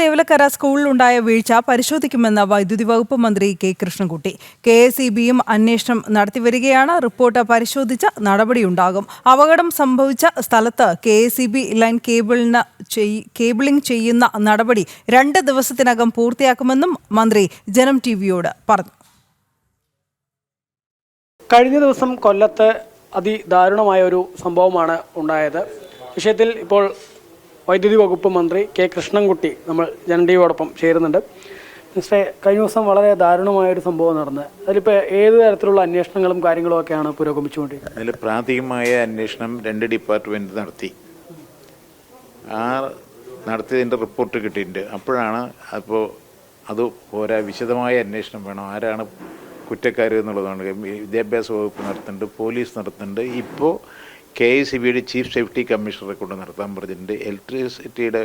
തേവലക്കര സ്കൂളിലുണ്ടായ വീഴ്ച പരിശോധിക്കുമെന്ന് വൈദ്യുതി വകുപ്പ് മന്ത്രി K Krishnankutty. K S E ബിയും അന്വേഷണം നടത്തിവരികയാണ് റിപ്പോർട്ട് പരിശോധിച്ച നടപടിയുണ്ടാകും. അപകടം സംഭവിച്ച സ്ഥലത്ത് K S E B line കേബിളിന് cabling ചെയ്യുന്ന നടപടി രണ്ട് ദിവസത്തിനകം പൂർത്തിയാക്കുമെന്നും മന്ത്രി ജനം ടി വിയോട് പറഞ്ഞു. കഴിഞ്ഞ ദിവസം കൊല്ലത്ത് അതിദാരുണമായ ഒരു സംഭവമാണ് ഉണ്ടായത്. വിഷയത്തിൽ ഇപ്പോൾ വൈദ്യുതി വകുപ്പ് മന്ത്രി കെ കൃഷ്ണൻകുട്ടി നമ്മൾ ജനഡിയോടൊപ്പം ചേരുന്നുണ്ട്. മിസ്റ്ററെ കഴിഞ്ഞ ദിവസം വളരെ ദാരുണമായൊരു സംഭവം നടന്നത് അതിലിപ്പോൾ ഏത് തരത്തിലുള്ള അന്വേഷണങ്ങളും കാര്യങ്ങളും ഒക്കെയാണ് പുരോഗമിച്ചുകൊണ്ടിരിക്കുന്നത്? അതിൽ പ്രാഥമികമായ അന്വേഷണം രണ്ട് ഡിപ്പാർട്ട്മെന്റ് നടത്തി. ആ നടത്തിയതിന്റെ റിപ്പോർട്ട് കിട്ടിയിട്ടുണ്ട്. അപ്പോഴാണ് അപ്പോൾ അത് പോരാ വിശദമായ അന്വേഷണം വേണം. ആരാണ് കുറ്റക്കാർ എന്നുള്ളതാണ്. വിദ്യാഭ്യാസ വകുപ്പ് നടത്തുന്നുണ്ട് പോലീസ് നടത്തുന്നുണ്ട്. ഇപ്പോൾ കെ ഐ സി ബിയുടെ ചീഫ് സേഫ്റ്റി കമ്മീഷണറെ കൊണ്ട് നടത്താൻ പറഞ്ഞിട്ടുണ്ട്. ഇലക്ട്രിസിറ്റിയുടെ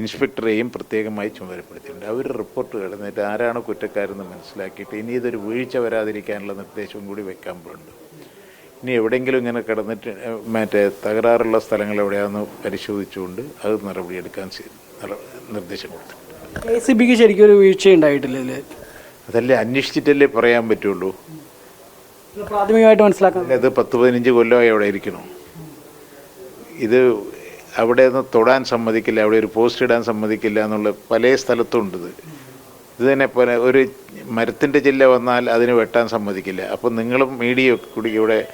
ഇൻസ്പെക്ടറെയും പ്രത്യേകമായി ചുമതലപ്പെടുത്തിയിട്ടുണ്ട്. അവർ റിപ്പോർട്ട് കിടന്നിട്ട് ആരാണ് കുറ്റക്കാരെന്ന് മനസ്സിലാക്കിയിട്ട് ഇനി ഇതൊരു വീഴ്ച വരാതിരിക്കാനുള്ള നിർദ്ദേശവും കൂടി വെക്കാൻ പോകുന്നുണ്ട്. ഇനി എവിടെയെങ്കിലും ഇങ്ങനെ കിടന്നിട്ട് മറ്റേ തകരാറുള്ള സ്ഥലങ്ങൾ എവിടെയാണെന്ന് പരിശോധിച്ചുകൊണ്ട് അത് നടപടിയെടുക്കാൻ നിർദ്ദേശം കൊടുത്തിട്ടുണ്ട്. ശരിക്കും ഒരു വീഴ്ച ഉണ്ടായിട്ടില്ല അതല്ലേ അന്വേഷിച്ചിട്ടല്ലേ പറയാൻ പറ്റുള്ളൂ. പ്രാഥമികമായിട്ട് മനസ്സിലാക്കാം ഇത് പത്ത് പതിനഞ്ച് കൊല്ലമായി അവിടെ ഇരിക്കുന്നു. ഇത് അവിടെ നിന്ന് തൊടാൻ സമ്മതിക്കില്ല അവിടെ ഒരു പോസ്റ്റ് ഇടാൻ സമ്മതിക്കില്ല എന്നുള്ള പല സ്ഥലത്തും ഉണ്ട് ഇത്. ഇത് തന്നെ പോലെ ഒരു മരത്തിന്റെ ചില്ല വന്നാൽ അതിന് വെട്ടാൻ സമ്മതിക്കില്ല. അപ്പം നിങ്ങളും മീഡിയ ഒക്കെ കൂടി ഇവിടെ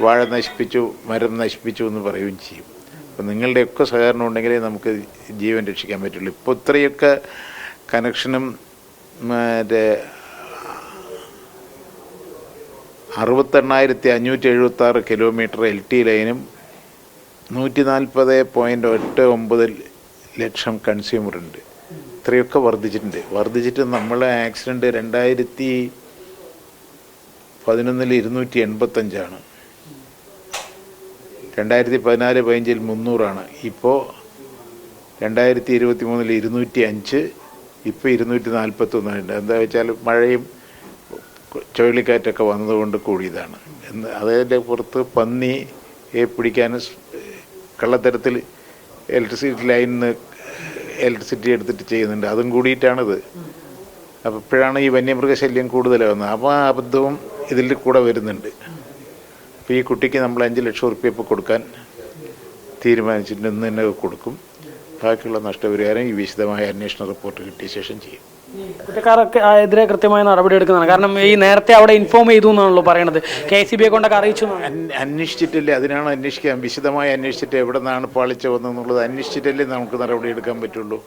വാഴ നശിപ്പിച്ചു മരം നശിപ്പിച്ചു എന്ന് പറയുകയും ചെയ്യും. അപ്പം നിങ്ങളുടെയൊക്കെ സഹകരണം ഉണ്ടെങ്കിലേ നമുക്ക് ജീവൻ രക്ഷിക്കാൻ പറ്റുള്ളൂ. ഇപ്പോൾ ഇത്രയൊക്കെ കണക്ഷനും മറ്റേ അറുപത്തെണ്ണായിരത്തി അഞ്ഞൂറ്റി എഴുപത്തി ആറ് കിലോമീറ്റർ എൽ ടി ലൈനും നൂറ്റി നാൽപ്പത് പോയിന്റ് എട്ട് ഒമ്പത് ലക്ഷം കൺസ്യൂമർ ഉണ്ട്. ഇത്രയൊക്കെ വർദ്ധിച്ചിട്ടുണ്ട്. വർദ്ധിച്ചിട്ട് നമ്മളെ ആക്സിഡന്റ് രണ്ടായിരത്തി പതിനൊന്നിൽ ഇരുന്നൂറ്റി എൺപത്തഞ്ചാണ് രണ്ടായിരത്തി പതിനാല് പതിനഞ്ചിൽ മുന്നൂറാണ്. ഇപ്പോൾ രണ്ടായിരത്തി ഇരുപത്തി മൂന്നിൽ ഇരുന്നൂറ്റി അഞ്ച് ഇപ്പോൾ ഇരുന്നൂറ്റി നാൽപ്പത്തൊന്നുണ്ട് എന്താ വെച്ചാൽ മഴയും ചുഴലിക്കാറ്റൊക്കെ വന്നതുകൊണ്ട് കൂടിയതാണ്. എന്ന് അതിന്റെ പുറത്ത് പന്നിയെ പിടിക്കാൻ സ് കള്ളത്തരത്തിൽ ഇലക്ട്രിസിറ്റി നിന്ന് ഇലക്ട്രിസിറ്റി എടുത്തിട്ട് ചെയ്യുന്നുണ്ട്. അതും കൂടിയിട്ടാണിത്. അപ്പോൾ ഇപ്പോഴാണ് ഈ വന്യമൃഗശല്യം കൂടുതലാകുന്നത് അപ്പോൾ ആ അബദ്ധവും ഇതിൽ കൂടെ വരുന്നുണ്ട്. അപ്പോൾ ഈ കുട്ടിക്ക് നമ്മൾ അഞ്ച് ലക്ഷം ഉറുപ്പ്യ ഇപ്പോൾ കൊടുക്കാൻ തീരുമാനിച്ചിട്ടുണ്ട് ഇന്ന് തന്നെ കൊടുക്കും. ബാക്കിയുള്ള നഷ്ടപരിഹാരം ഈ വിശദമായ അന്വേഷണ റിപ്പോർട്ട് കിട്ടിയ ശേഷം ചെയ്യും. കുറ്റക്കാരൊക്കെ എതിരെ കൃത്യമായ നടപടി എടുക്കുന്നതാണ്. കാരണം ഈ നേരത്തെ അവിടെ ഇൻഫോം ചെയ്തു എന്നാണല്ലോ പറയണത്. കെ സി ബി കൊണ്ടൊക്കെ അറിയിച്ചു അന്വേഷിച്ചിട്ടില്ലേ അന്വ- അന്വേഷിച്ചിട്ടല്ലേ. അതിനാണ് അന്വേഷിക്കാൻ. വിശദമായി അന്വേഷിച്ചിട്ട് എവിടെ നിന്നാണ് പാളിച്ച വന്നതെന്നുള്ളത് അന്വേഷിച്ചിട്ടല്ലേ നമുക്ക് നടപടി എടുക്കാൻ പറ്റുള്ളൂ.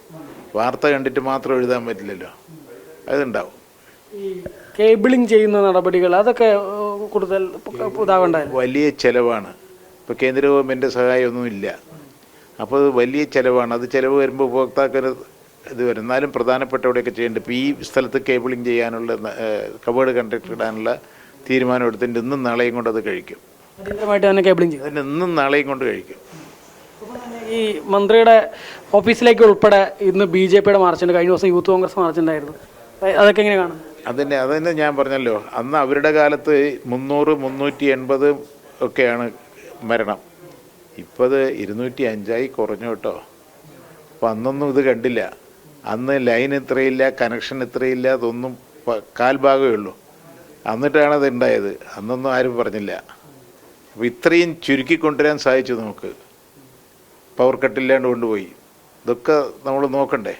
വാർത്ത കണ്ടിട്ട് മാത്രം എഴുതാൻ പറ്റില്ലല്ലോ. അതുണ്ടാവും. കേബിളിംഗ് ചെയ്യുന്ന നടപടികൾ അതൊക്കെ കൂടുതൽ ഇതാവേണ്ടതല്ലേ വലിയ ചെലവാണ്. ഇപ്പോൾ കേന്ദ്ര ഗവൺമെന്റ് സഹായമൊന്നുമില്ല. അപ്പോൾ അത് വലിയ ചിലവാണ്. അത് ചിലവ് വരുമ്പോൾ ഉപഭോക്താക്കൾ ഇത് വരും. എന്നാലും പ്രധാനപ്പെട്ടവിടെയൊക്കെ ചെയ്യേണ്ടത് ഇപ്പോൾ ഈ സ്ഥലത്ത് കേബിളിംഗ് ചെയ്യാനുള്ള കവേർഡ് കണ്ടക്ട് ഇടാനുള്ള തീരുമാനം എടുത്തിട്ട് ഇന്നും നാളെയും കൊണ്ട് അത് കഴിക്കും. കേബിളിംഗ് ചെയ്യും. ഇന്നും നാളെയും കൊണ്ട് കഴിക്കും. ഈ മന്ത്രിയുടെ ഓഫീസിലേക്ക് ഉൾപ്പെടെ ഇന്ന് ബി ജെ പിയുടെ മാർച്ചുണ്ട്. കഴിഞ്ഞ ദിവസം യൂത്ത് കോൺഗ്രസ് മാർച്ചുണ്ടായിരുന്നു. അതൊക്കെ എങ്ങനെ കാണും? അതിന്റെ അതന്നെ ഞാൻ പറഞ്ഞല്ലോ. അന്ന് അവരുടെ കാലത്ത് മുന്നൂറ് മുന്നൂറ്റി എൺപത് ഒക്കെയാണ് മരണം. ഇപ്പോൾ അത് ഇരുന്നൂറ്റി അഞ്ചായി കുറഞ്ഞു കേട്ടോ. അപ്പം അന്നൊന്നും ഇത് കണ്ടില്ല. അന്ന് ലൈൻ ഇത്രയില്ല കണക്ഷൻ ഇത്രയില്ല അതൊന്നും കാൽഭാഗമേ ഉള്ളൂ. എന്നിട്ടാണ് അത് ഉണ്ടായത് അന്നൊന്നും ആരും പറഞ്ഞില്ല. അപ്പോൾ ഇത്രയും ചുരുക്കി കൊണ്ടുവരാൻ സാധിച്ചു നമുക്ക്. പവർ കട്ടില്ലാണ്ട് കൊണ്ടുപോയി. ഇതൊക്കെ നമ്മൾ നോക്കണ്ടേ?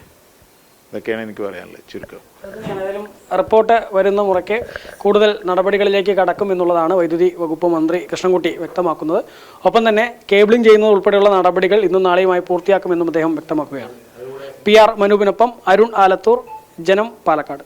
ഇതൊക്കെയാണ് എനിക്ക് പറയാനുള്ളത് ചുരുക്കം. റിപ്പോർട്ട് വരുന്ന മുറയ്ക്ക് കൂടുതൽ നടപടികളിലേക്ക് കടക്കും എന്നുള്ളതാണ് വൈദ്യുതി വകുപ്പ് മന്ത്രി കൃഷ്ണൻകുട്ടി വ്യക്തമാക്കുന്നത്. ഒപ്പം തന്നെ കേബിളിംഗ് ചെയ്യുന്നത് ഉൾപ്പെടെയുള്ള നടപടികൾ ഇന്നും നാളെയുമായി പൂർത്തിയാക്കുമെന്നും അദ്ദേഹം വ്യക്തമാക്കുകയാണ്. പി ആർ മനൂപിനൊപ്പം അരുൺ ആലത്തൂർ ജനം പാലക്കാട്.